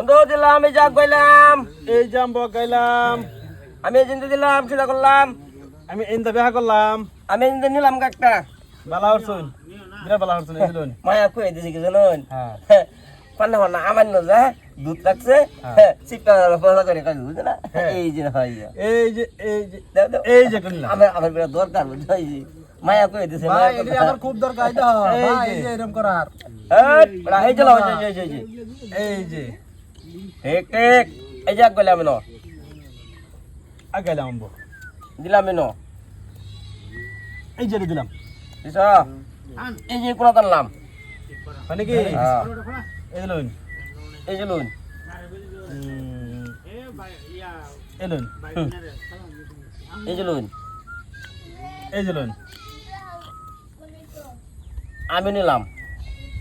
বন্ধু দিলাম এই যাক গইলাম এই জাম গাইলাম আমি এজেন্ট দিলাম সেটা করলাম। আমি ইন্দা বিয়া করলাম। আমি এজেন্ট নিলাম একটা। বালা হরছুন বিরা বালা হরছুন এই দিলুন মায়া কই দিছি কি জানুন হ্যাঁ। পান্না পান্না আমার নজা দুধ রাখছে হ্যাঁ। চিপটা পয়সা করে কাজ বুঝছে না? হ্যাঁ। এই যে হয় এই যে এই যে। এই যে আমার আমার বিরাট দরকার যে মায়া কই দিছে ভাই এটা আমার খুব দরকার এটা এই ভাই যে। এই যে এরকম করার। যে, এই যে। এই যে। ঠিক ঠিক এই যাক গইলাম ন আগাইলাম আম্বো দিলাম ন এই যে দিলাম দিছ এই যে কোনা টানলাম মানে কি হ্যাঁ। এই দিলুন এই যে উম, এই লুন এই যে লুন এই যে লুন আমি নিলাম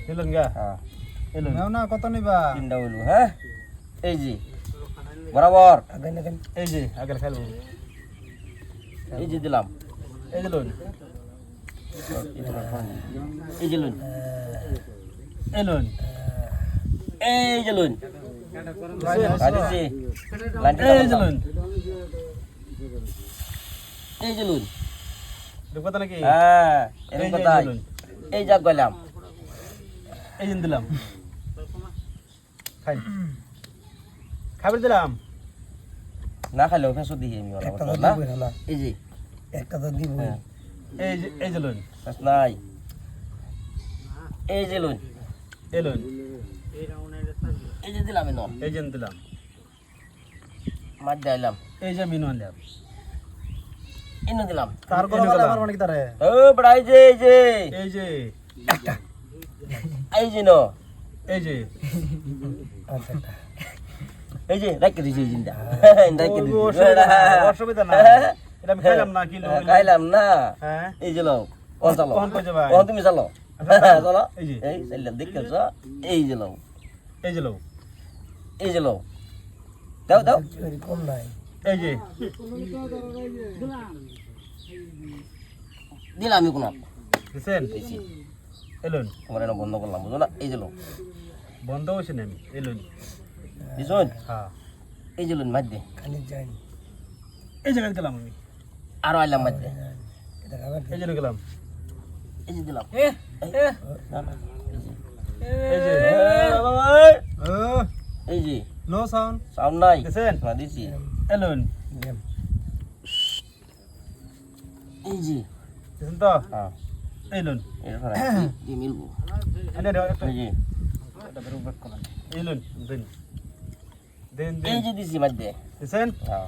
এই লুন গা হ্যাঁ এই না কত নিবা তিনটা হইল হ্যাঁ এই যে বরাবর। এই যে আগে খাইলো এই যে দিলাম। এই যে লুন এই যে লুন এই লুন এই যে লুন এই কাটিছি লাইনটা যে লুন এই যে লুন কথা নাকি? হ্যাঁ এই এরকম কথা এই এই যাক গইলাম এই দিলাম। খাই। খাবার দিলাম। না খাইলেও ফেসো দিই আমি না? এই যে। একটা তো দিব হ্যাঁ। এই যে এই যে লুন নাই। এই যে লুন এই লুন এই যে দিলাম এনো এই যে দিলাম। মাছ দিলাম এই যে মিনু আনলাম। ইনো দিলাম। তার করে যে বলে গেলাম। তারে? ও বড়া এই যে এই যে। এই যে। এই যে নো এই যে। এই যে দিছি এই জিনটা রাখতে দিছি। অসুবিধা নাই এটা আমি খাইলাম না কিলো খাইলাম না। হ্যাঁ। এই যে লও কোন চালো। কোন কইছে ভাই? কোন তুমি চালো। চলো। এই যে। এই চাইলাম দেখতেছ এই যে লও। এই যে লো এই যে লও। দাও দাও। কম নাই এই যে। দিলাম আমি কোন। দিছেন? দিছি এলুন। তোমার এটা বন্ধ করলাম বুঝো না? এই যে লও। বন্ধ হয়েছে না আমি এলুন। দিছুন হ্যাঁ। এই যে লুন দে। খালি যাই এই জায়গায় গেলাম আমি। আরও আইলাম এই জন্য গেলাম। এই যে দিলাম। এই যে নো সাউন্ড সাউন্ড নাই। দিছেন? না দিছি। এলুন এই যে। দিছেন তো? হ্যাঁ। এলুন এটা ফেরা মিলবো। এনে দাও একটা এই যে। এটা বেরো ব্যাক করেন এলুন দিন। দিন এই যে দিছি মার দে। দিছেন? হ্যাঁ।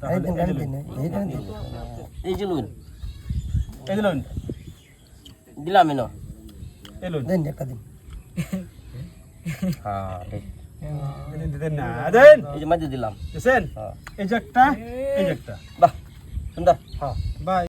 তাহলে এলুন এই যে লুন এই দিলুন দিলাম এনো। এলুন দেন একটা দিন। হ্যাঁ ঠিক দিন দিন। না দেন। এই যে মাঝে দিলাম। দিছেন? হ্যাঁ। এই যে একটা এই যে একটা। বাহ সুন্দর। হ্যাঁ বাই।